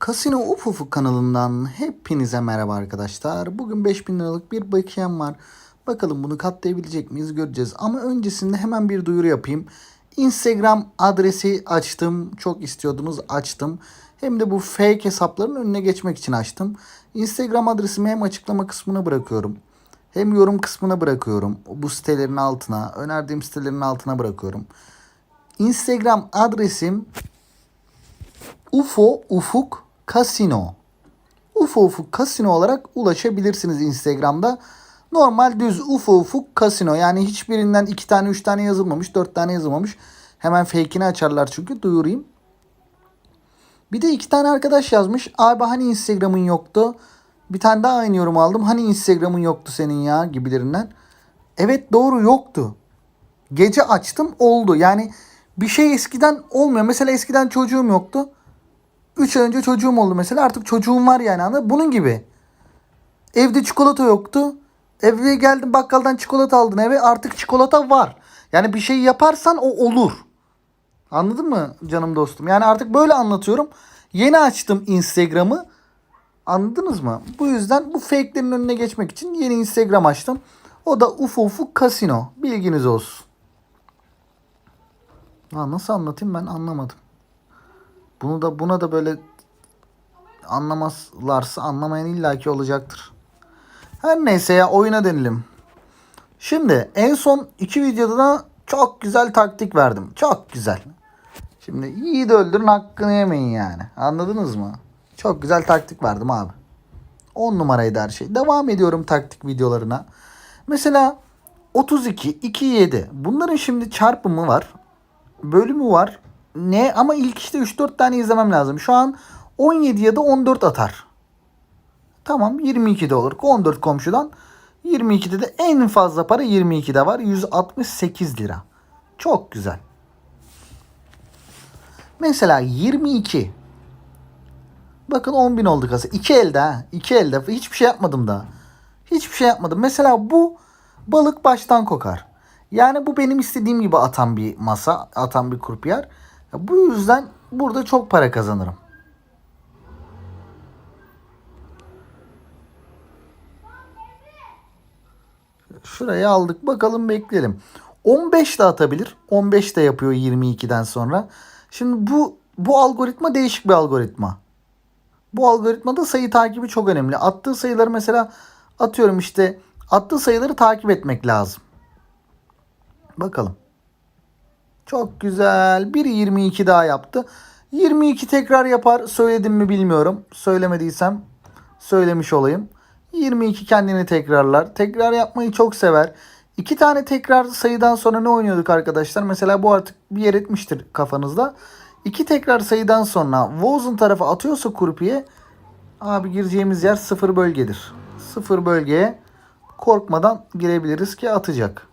Kasino Uf Ufuk kanalından hepinize merhaba arkadaşlar. Bugün 5000 liralık bir bakiyem var. Bakalım bunu katlayabilecek miyiz göreceğiz. Ama öncesinde hemen bir duyuru yapayım. Instagram adresi açtım. Çok istiyordunuz açtım. Hem de bu fake hesapların önüne geçmek için açtım. Instagram adresimi hem açıklama kısmına bırakıyorum. Hem yorum kısmına bırakıyorum. Bu sitelerin altına, önerdiğim sitelerin altına bırakıyorum. Instagram adresim UFO Ufuk Kasino. UFO Ufuk Kasino olarak ulaşabilirsiniz Instagram'da. Normal düz UFO Ufuk Kasino. Yani hiçbirinden iki tane, üç tane yazılmamış, dört tane yazılmamış. Hemen fake'ini açarlar çünkü duyurayım. Bir de iki tane arkadaş yazmış. Abi hani Instagram'ın yoktu? Bir tane daha aynı yorum aldım. Hani Instagram'ın yoktu senin ya gibilerinden. Evet doğru yoktu. Gece açtım oldu. Yani bir şey eskiden olmuyor. Mesela eskiden çocuğum yoktu. 3 ay önce çocuğum oldu mesela. Artık çocuğum var yani anladın Bunun gibi. Evde çikolata yoktu. Eve geldim bakkaldan çikolata aldın eve. Artık çikolata var. Yani bir şey yaparsan o olur. Anladın mı canım dostum? Yani artık böyle anlatıyorum. Yeni açtım Instagram'ı. Anladınız mı? Bu yüzden bu fake'lerin önüne geçmek için yeni Instagram açtım. O da Ufo Ufuk Kasino. Bilginiz olsun. Ha, nasıl anlatayım ben anlamadım. Bunu da buna da böyle anlamazlarsa anlamayan illaki olacaktır. Her neyse ya oyuna dönelim. Şimdi en son iki videoda da çok güzel taktik verdim. Çok güzel. Şimdi iyi de öldürün hakkını yemeyin yani. Anladınız mı? Çok güzel taktik verdim abi. 10 numaraydı her şey. Devam ediyorum taktik videolarına. Mesela 32, 2, 7. Bunların şimdi çarpımı var. Bölümü var. Ne? Ama ilk işte 3-4 tane izlemem lazım. Şu an 17 ya da 14 atar. Tamam 22 de olur. 14 komşudan 22'de de en fazla para 22'de var. 168 lira. Çok güzel. Mesela 22. Bakın 10 bin oldu kasa. 2 elde ha. 2 elde. Hiçbir şey yapmadım daha. Hiçbir şey yapmadım. Mesela bu balık baştan kokar. Yani bu benim istediğim gibi atan bir masa. Atan bir kurpiyer. Bu yüzden burada çok para kazanırım. Şuraya aldık. Bakalım bekleyelim. 15 de atabilir. 15 de yapıyor 22'den sonra. Şimdi bu bu algoritma değişik bir algoritma. Bu algoritmada sayı takibi çok önemli. Attığı sayıları mesela atıyorum işte attığı sayıları takip etmek lazım. Bakalım. Çok güzel. Biri 22 daha yaptı. 22 tekrar yapar. Söyledim mi bilmiyorum. Söylemediysem söylemiş olayım. 22 kendini tekrarlar. Tekrar yapmayı çok sever. İki tane tekrar sayıdan sonra ne oynuyorduk arkadaşlar? Mesela bu artık bir yer etmiştir kafanızda. İki tekrar sayıdan sonra Wozen tarafı atıyorsa kurpiye abi gireceğimiz yer sıfır bölgedir. Sıfır bölgeye korkmadan girebiliriz ki atacak.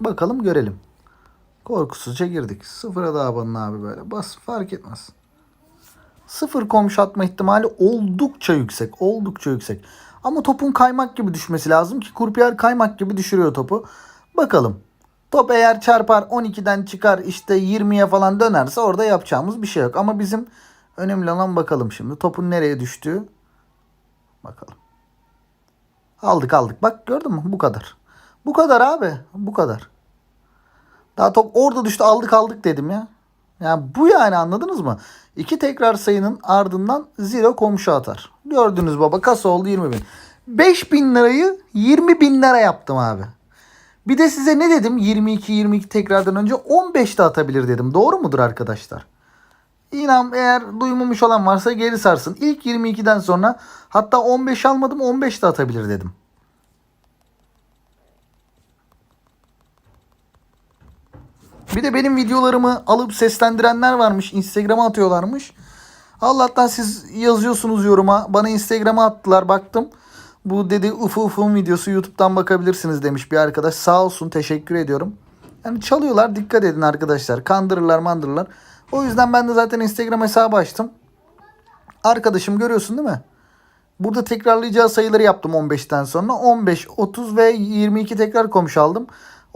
Bakalım görelim. Korkusuzca girdik. Sıfıra daha banın abi böyle. Bas fark etmez. Sıfır komşu atma ihtimali oldukça yüksek. Oldukça yüksek. Ama topun kaymak gibi düşmesi lazım ki kurpiyer kaymak gibi düşürüyor topu. Bakalım. Top eğer çarpar 12'den çıkar işte 20'ye falan dönerse orada yapacağımız bir şey yok. Ama bizim önemli olan bakalım şimdi. Topun nereye düştüğü. Bakalım. Aldık aldık. Bak gördün mü? Bu kadar. Bu kadar abi. Bu kadar. Daha top orada düştü aldık aldık dedim ya. Yani bu yani anladınız mı? İki tekrar sayının ardından zero komşu atar. Gördünüz baba kasa oldu 20 bin. 5 bin lirayı 20 bin lira yaptım abi. Bir de size ne dedim 22-22 tekrardan önce 15 de atabilir dedim. Doğru mudur arkadaşlar? İnan eğer duymamış olan varsa geri sarsın. İlk 22'den sonra hatta 15 almadım 15 de atabilir dedim. Bir de benim videolarımı alıp seslendirenler varmış. Instagram'a atıyorlarmış. Allah'tan siz yazıyorsunuz yoruma. Bana Instagram'a attılar baktım. Bu dedi ufu ufun videosu YouTube'dan bakabilirsiniz demiş bir arkadaş. Sağ olsun teşekkür ediyorum. Yani çalıyorlar dikkat edin arkadaşlar. Kandırırlar mandırırlar. O yüzden ben de zaten Instagram hesabı açtım. Arkadaşım görüyorsun değil mi? Burada tekrarlayacağı sayıları yaptım 15'ten sonra. 15, 30 ve 22 tekrar komşu aldım.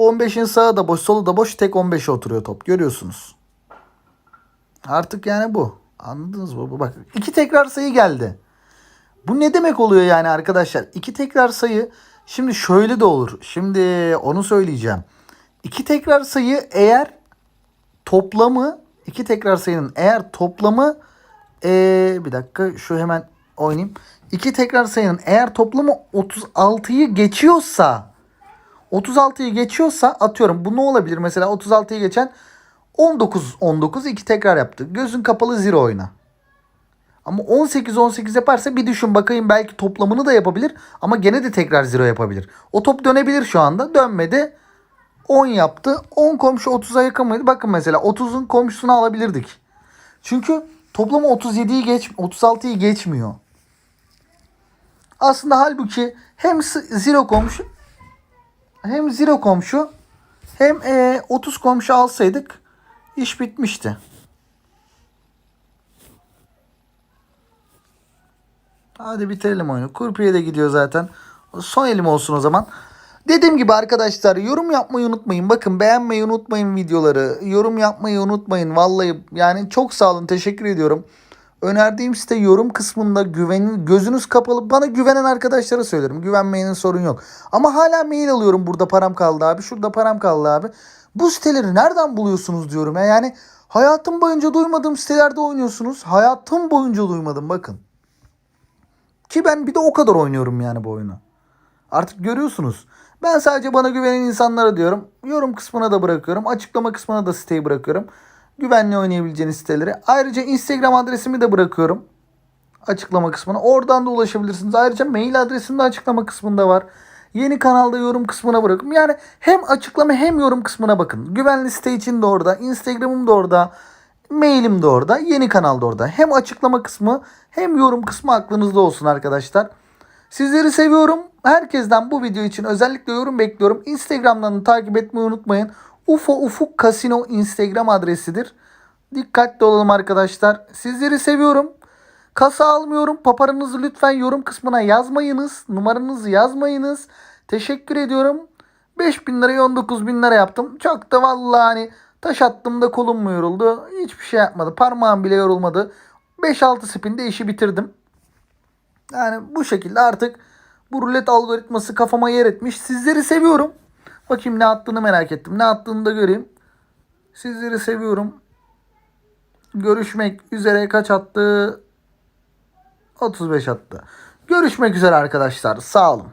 15'in sağı da boş, solu da boş. Tek 15'e oturuyor top. Görüyorsunuz. Artık yani bu. Anladınız mı? Bak iki tekrar sayı geldi. Bu ne demek oluyor yani arkadaşlar? İki tekrar sayı şimdi şöyle de olur. Şimdi onu söyleyeceğim. İki tekrar sayı eğer toplamı iki tekrar sayının eğer toplamı ee, bir dakika şu hemen oynayayım. İki tekrar sayının eğer toplamı 36'yı geçiyorsa 36'yı geçiyorsa atıyorum bu ne olabilir? Mesela 36'yı geçen 19 19 iki tekrar yaptı. Gözün kapalı zero oyna. Ama 18 18 yaparsa bir düşün bakayım belki toplamını da yapabilir ama gene de tekrar zero yapabilir. O top dönebilir şu anda. Dönmedi. 10 yaptı. 10 komşu 30'a yakın mıydı? Bakın mesela 30'un komşusunu alabilirdik. Çünkü toplamı 37'yi geç 36'yı geçmiyor. Aslında halbuki hem s- zero komşu hem zero komşu hem e, 30 komşu alsaydık iş bitmişti. Hadi bitirelim oyunu. Kurpiye de gidiyor zaten. Son elim olsun o zaman. Dediğim gibi arkadaşlar yorum yapmayı unutmayın. Bakın beğenmeyi unutmayın videoları. Yorum yapmayı unutmayın. Vallahi yani çok sağ olun. Teşekkür ediyorum. Önerdiğim site yorum kısmında güvenin gözünüz kapalı bana güvenen arkadaşlara söylerim. Güvenmeyenin sorun yok. Ama hala mail alıyorum burada param kaldı abi. Şurada param kaldı abi. Bu siteleri nereden buluyorsunuz diyorum ya. Yani hayatım boyunca duymadığım sitelerde oynuyorsunuz. Hayatım boyunca duymadım bakın. Ki ben bir de o kadar oynuyorum yani bu oyunu. Artık görüyorsunuz. Ben sadece bana güvenen insanlara diyorum. Yorum kısmına da bırakıyorum. Açıklama kısmına da siteyi bırakıyorum. Güvenli oynayabileceğiniz siteleri. Ayrıca Instagram adresimi de bırakıyorum. Açıklama kısmına. Oradan da ulaşabilirsiniz. Ayrıca mail adresim de açıklama kısmında var. Yeni kanalda yorum kısmına bırakın. Yani hem açıklama hem yorum kısmına bakın. Güvenli site için de orada. Instagram'ım da orada. Mailim de orada. Yeni kanal da orada. Hem açıklama kısmı hem yorum kısmı aklınızda olsun arkadaşlar. Sizleri seviyorum. Herkesten bu video için özellikle yorum bekliyorum. Instagram'dan da takip etmeyi unutmayın. UFO Ufuk Kasino Instagram adresidir. Dikkatli olalım arkadaşlar. Sizleri seviyorum. Kasa almıyorum. Paparanızı lütfen yorum kısmına yazmayınız. Numaranızı yazmayınız. Teşekkür ediyorum. 5000 lirayı 19 bin lira yaptım. Çok da vallahi hani taş attığımda kolum mu yoruldu? Hiçbir şey yapmadı. Parmağım bile yorulmadı. 5-6 spinde işi bitirdim. Yani bu şekilde artık bu rulet algoritması kafama yer etmiş. Sizleri seviyorum. Bakayım ne attığını merak ettim. Ne attığını da göreyim. Sizleri seviyorum. Görüşmek üzere kaç attı? 35 attı. Görüşmek üzere arkadaşlar. Sağ olun.